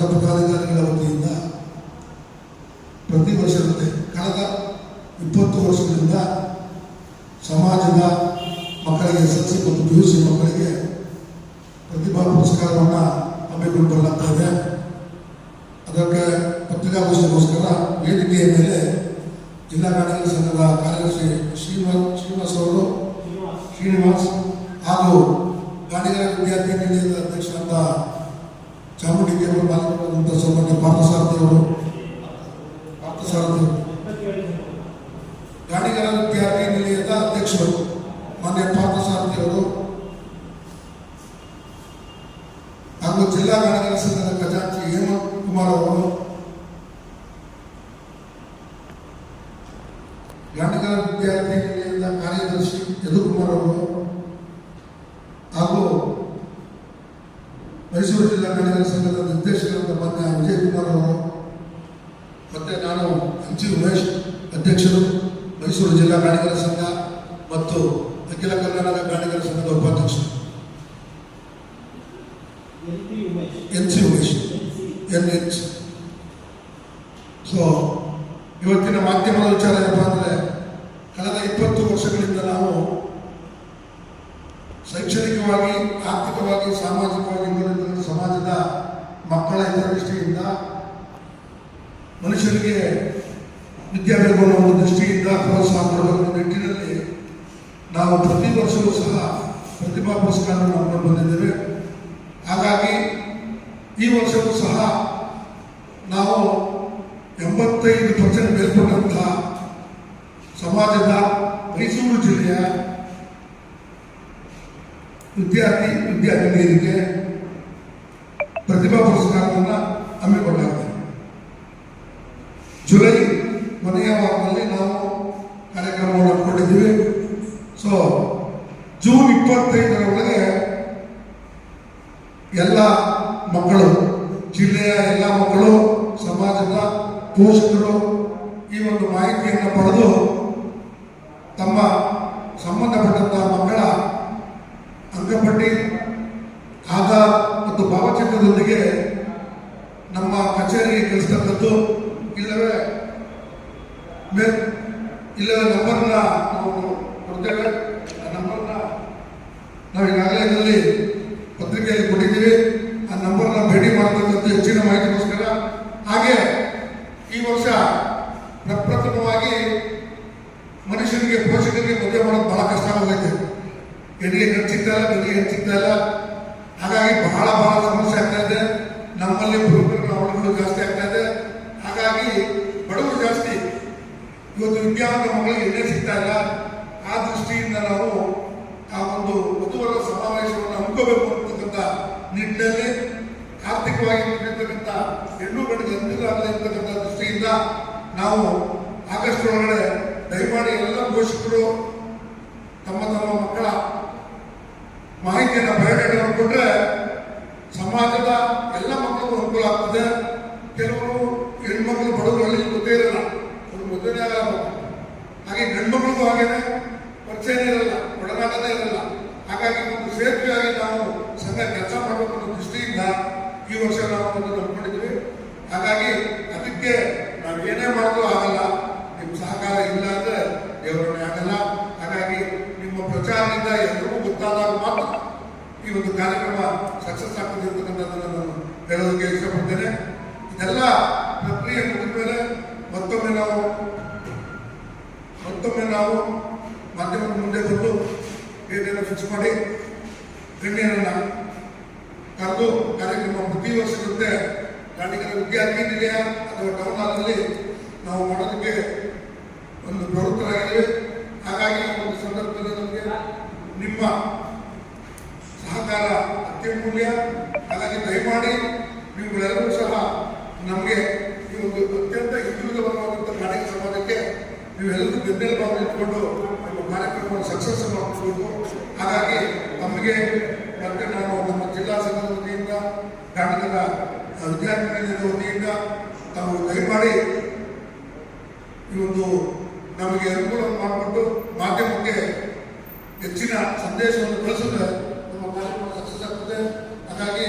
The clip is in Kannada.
ಸಂಘದ ಪದಾಧಿಕಾರಿಗಳ ವತಿಯಿಂದ ಪ್ರತಿ ವರ್ಷದಂತೆ ಕಳೆದ ಇಪ್ಪತ್ತು ವರ್ಷದಿಂದ ಸಮಾಜದ ಮಕ್ಕಳಿಗೆ ಎಸ್ ಎಲ್ ಸಿ ಮತ್ತು ಪಿ ಯು ಸಿ ಮಕ್ಕಳಿಗೆ ಪ್ರತಿಭಾ ಪುರಸ್ಕಾರವನ್ನು ಹಮ್ಮಿಕೊಂಡು ಬರಲಾಗ್ತಾ ಇದೆ. ಅದಕ್ಕೆ ಪತ್ರಿಕಾಗೋಷ್ಠಿಗೋಸ್ಕರ ವೇದಿಕೆಯ ಮೇಲೆ ಜಿಲ್ಲಾ ಗಾಣಿಗರ ಸಂಘದ ಕಾರ್ಯದರ್ಶಿ ಶ್ರೀನಿವಾಸ್ ಶ್ರೀನಿವಾಸ್ ಅವರು, ಶ್ರೀನಿವಾಸ್ ಹಾಗೂ ಗಾಣಿಗರ ವಿದ್ಯಾರ್ಥಿ ನಿಲಯದ ಅಧ್ಯಕ್ಷರಾದ ಚಾಮುಂಡಿ ಕೇಬಲ್ ಮಾಲೀಕರಾದಂಥ ಸೌಮ್ಯ ಪಾರ್ಥಸಾರಥಿಯವರು. ಪಾರ್ಥಸಾರಥಿ ಅವರು ಗಾಣಿಗರ ವಿದ್ಯಾರ್ಥಿ ನಿಲಯದ ಅಧ್ಯಕ್ಷರು, ಮಾನ್ಯ ಪಾರ್ಥಸಾರಥಿಯವರು. ಹಾಗೂ ಜಿಲ್ಲಾ ಗಾಣಿಗರ ಸಂಘದ ಖಜಾಂಚಿ ಹೇಮಂತ್ ಕುಮಾರ್ ಅವರು. ಗಾಣಿಗರ ವಿದ್ಯಾರ್ಥಿ ನಿಲಯದ ಕಾರ್ಯದರ್ಶಿ ಯದುಕುಮಾರ್ ಅವರು ಹಾಗೂ ಗಾಣಿಗರ ಸಂಘದ ನಿರ್ದೇಶಕರಾದ ಮಾನ್ಯ ವಿಜಯ್ ಕುಮಾರ್ ಅವರು ಮತ್ತೆ ನಾನು ಹಂಚಿ ಉಮೇಶ್ ಅಧ್ಯಕ್ಷರು ಮೈಸೂರು ಜಿಲ್ಲಾ ಗಾಣಿಗರ ಸಂಘ ಮತ್ತು ಅಖಿಲ ಕರ್ನಾಟಕ ಗಾಣಿಗರ ಸಂಘದ ಉಪಾಧ್ಯಕ್ಷರು. N C Umesh. N H so ಇವತ್ತಿನ ಮಾಧ್ಯಮದ ವಿಚಾರ ಏನಪ್ಪ ಅಂದರೆ ಕಳೆದ ಇಪ್ಪತ್ತು ವರ್ಷಗಳಿಂದ ನಾವು ಶೈಕ್ಷಣಿಕವಾಗಿ ಆರ್ಥಿಕವಾಗಿ ಸಾಮಾಜಿಕವಾಗಿ ಮಕ್ಕಳ ಹಿತದೃಷ್ಟಿಯಿಂದ ಮನುಷ್ಯರಿಗೆ ವಿದ್ಯಾಭ್ಯಾಸ ಒಂದು ದೃಷ್ಟಿಯಿಂದ ಪ್ರೋತ್ಸಾಹ ಕೊಡಬೇಕು ನಿಟ್ಟಿನಲ್ಲಿ ನಾವು ಪ್ರತಿ ವರ್ಷವೂ ಸಹ ಪ್ರತಿಭಾ ಪುರಸ್ಕಾರವನ್ನು ಬಂದಿದ್ದೇವೆ. ಹಾಗಾಗಿ ಈ ವರ್ಷವೂ ಸಹ ನಾವು ಎಂಬತ್ತೈದು ಪರ್ಸೆಂಟ್ ಮೇಲ್ಪಟ್ಟಂತಹ ಸಮಾಜದ ಮೈಸೂರು ಜಿಲ್ಲೆಯ ವಿದ್ಯಾರ್ಥಿ, ವಿದ್ಯಾರ್ಥಿನಿಯರಿಗೆ ಪ್ರತಿಭಾ ಪುರಸ್ಕಾರವನ್ನು ಹಮ್ಮಿಕೊಳ್ಳಲಾಗಿದೆ ಜುಲೈ ಕೊನೆಯ ವಾರದಲ್ಲಿ ನಾವು ಕಾರ್ಯಕ್ರಮವನ್ನು ಹಮ್ಮಿಕೊಂಡಿದ್ದೀವಿ ಸೊ ಜೂನ್ ಇಪ್ಪತ್ತೈದರ ಒಳಗೆ ಎಲ್ಲ ಮಕ್ಕಳು, ಜಿಲ್ಲೆಯ ಎಲ್ಲ ಮಕ್ಕಳು, ಸಮಾಜದ ಪೋಷಕರು ಈ ಒಂದು ಮಾಹಿತಿಯನ್ನು ಪಡೆದು ತಮ್ಮ ಸಂಬಂಧಪಟ್ಟಂತಹ ಮಕ್ಕಳ ಅಂಕಪಟ್ಟಿ ಆಧಾರ್ ಭಾವಚಿತ್ರದೊಂದಿಗೆ ನಮ್ಮ ಕಚೇರಿಗೆ ಕಳಿಸ್ತಕ್ಕದ್ದು ಇಲ್ಲವೇ ಮೇ ಇಲ್ಲವೇ ನಂಬರ್ನ ನಾವು ಕೊಡ್ತೇವೆ. ಆ ನಂಬರ್ನ ನಾವು ಈಗಾಗಲೇ ಇದರಲ್ಲಿ ಪತ್ರಿಕೆಯಲ್ಲಿ ಕೊಟ್ಟಿದ್ದೀವಿ. ಆ ನಂಬರ್ನ ಭೇಟಿ ಮಾಡ್ತಕ್ಕಂಥ ಹೆಚ್ಚಿನ ಮಾಹಿತಿಗೋಸ್ಕರ. ಹಾಗೆ ಈ ವರ್ಷ ಪ್ರಪ್ರಥಮವಾಗಿ ಮನುಷ್ಯನಿಗೆ ಪೋಷಕರಿಗೆ ಮದುವೆ ಮಾಡೋದು ಬಹಳ ಕಷ್ಟ ಆಗೋಗೈತೆ. ಹೆಣ್ಣಿಗೆ ಖರ್ಚಿಗ್ತಾ ಇಲ್ಲ ಇಲ್ಲ. ಹಾಗಾಗಿ ಬಹಳ ಬಹಳ ಸಮಸ್ಯೆ ಆಗ್ತಾ ಇದೆ. ನಮ್ಮಲ್ಲಿ ಅವಳುಗಳು ಜಾಸ್ತಿ ಆಗ್ತಾ ಇದೆ. ಹಾಗಾಗಿ ಬಡವರು ಜಾಸ್ತಿ. ಇವತ್ತು ವಿದ್ಯಾವಂತ ಮಕ್ಕಳಿಗೆ ಎಣ್ಣೆ ಸಿಗ್ತಾ ಇಲ್ಲ. ಆ ದೃಷ್ಟಿಯಿಂದ ನಾವು ಆ ಒಂದು ವಧುವರ ಸಮಾವೇಶವನ್ನು ಹಮ್ಮಿಕೋಬೇಕು ಅಂತಕ್ಕಂಥ ನಿಟ್ಟಿನಲ್ಲಿ ಆರ್ಥಿಕವಾಗಿ ಇರ್ತಕ್ಕಂಥ ಹೆಣ್ಣು ಗಂಡಿಗೆ ಅನುಕೂಲ ಇರ್ತಕ್ಕಂಥ ದೃಷ್ಟಿಯಿಂದ ನಾವು ಆಗಸ್ಟ್ ಒಳಗಡೆ ದಯಮಾಡಿ ಎಲ್ಲ ಪೋಷಕರು, ತಮ್ಮ ತಮ್ಮ ಮಕ್ಕಳ ಮಾಹಿತಿಯನ್ನು ಬಯೋಡೇಟಾವನ್ನು ಕೊಟ್ಟರೆ ಸಮಾಜದ ಎಲ್ಲ ಮಕ್ಕಳಿಗೂ ಅನುಕೂಲ ಆಗ್ತದೆ ಕೆಲವರು ಹೆಣ್ಮಕ್ಳು ಬಡವರು ಹಳ್ಳಿ ಗೊತ್ತೇ ಇರಲ್ಲ ಅವ್ರು ಮದುವೆ ಆಗಲ್ಲ ಹಾಗೆ ಗಂಡ್ಮಕ್ಳಿಗೂ ಹಾಗೇನೆ ಪರಿಚಯನೇ ಇರಲ್ಲ ಒಡನಾಟನೇ ಇರಲ್ಲ ಹಾಗಾಗಿ ಒಂದು ಸೇತುವೆಯಾಗಿ ನಾವು ಸಂಘ ಕೆಲಸ ಮಾಡಬೇಕು ಅನ್ನೋ ದೃಷ್ಟಿಯಿಂದ ಈ ವರ್ಷ ನಾವು ಒಂದು ಹಾಗಾಗಿ ಅದಕ್ಕೆ ನಾವು ಏನೇ ಮಾಡೋದು ಆಗಲ್ಲ. ನಿಮ್ಮ ಸಹಕಾರ ಇಲ್ಲ ಅಂದ್ರೆ ದೇವರನ್ನೇ ಆಗಲ್ಲ ಹಾಗಾಗಿ ನಿಮ್ಮ ಪ್ರಚಾರದಿಂದ ಎಲ್ಲರಿಗೂ ಗೊತ್ತಾದಾಗ ಮಾತ್ರ ಈ ಒಂದು ಕಾರ್ಯಕ್ರಮ ಸಕ್ಸಸ್ ಆಗ್ತದೆ ಅಂತಕ್ಕಂಥದ್ದನ್ನು ನಾನು ಹೇಳೋದಕ್ಕೆ ಇಷ್ಟಪಡ್ತೇನೆ. ಇದೆಲ್ಲ ಪ್ರಕ್ರಿಯೆ ಮುಗಿದ ಮೇಲೆ ಮತ್ತೊಮ್ಮೆ ನಾವು ಮತ್ತೊಮ್ಮೆ ನಾವು ಮಾಧ್ಯಮದ ಮುಂದೆ ಬಂದು ಏನೇನು ಫಿಕ್ಸ್ ಮಾಡಿ, ಗಣ್ಯರನ್ನ ಕರೆದು ಕಾರ್ಯಕ್ರಮ ಪ್ರತಿ ವರ್ಷದಂತೆ ಗಾಣಿಗರ ವಿದ್ಯಾರ್ಥಿ ನಿಲಯ ಅಥವಾ ಟೌನ್ ನಾವು ಮಾಡೋದಕ್ಕೆ ಒಂದು ಪ್ರವೃತ್ತರಾಗಿದ್ದೇವೆ. ಹಾಗಾಗಿ ಒಂದು ಸಂದರ್ಭದಲ್ಲಿ ನಮಗೆ ನಿಮ್ಮ ಸಹಕಾರ ಅತ್ಯಮೂಲ್ಯ. ಹಾಗಾಗಿ ದಯಮಾಡಿ ನೀವುಗಳೆಲ್ಲರೂ ಸಹ ನಮಗೆ ಈ ಒಂದು ಅತ್ಯಂತ ಹಿಂದುಳಿದ ನಾಡಿಗೆ ಸಮಾಜಕ್ಕೆ ನೀವೆಲ್ಲರೂ ಬೆನ್ನೆಲುಬಾಗಿ ಇಟ್ಕೊಂಡು ನಮ್ಮ ಕಾರ್ಯಕ್ರಮವನ್ನು ಸಕ್ಸಸ್ ಮಾಡಬೇಕು ಹಾಗಾಗಿ ನಮಗೆ ಮತ್ತೆ ನಾನು ಸಂಘದ ವತಿಯಿಂದ ಗಾಣಿಗರ ವಿದ್ಯಾರ್ಥಿಗಳ ವತಿಯಿಂದ ತಾವು ದಯಮಾಡಿ ಈ ಒಂದು ನಮಗೆ ಅನುಕೂಲ ಮಾಡಿಕೊಟ್ಟು ಮಾಧ್ಯಮಕ್ಕೆ ಹೆಚ್ಚಿನ ಸಂದೇಶವನ್ನು ಕಳಿಸಿದ್ರೆ ನಮ್ಮ ಕಾರ್ಯಕ್ರಮ ಸಕ್ಸಸ್ ಆಗ್ತದೆ. ಹಾಗಾಗಿ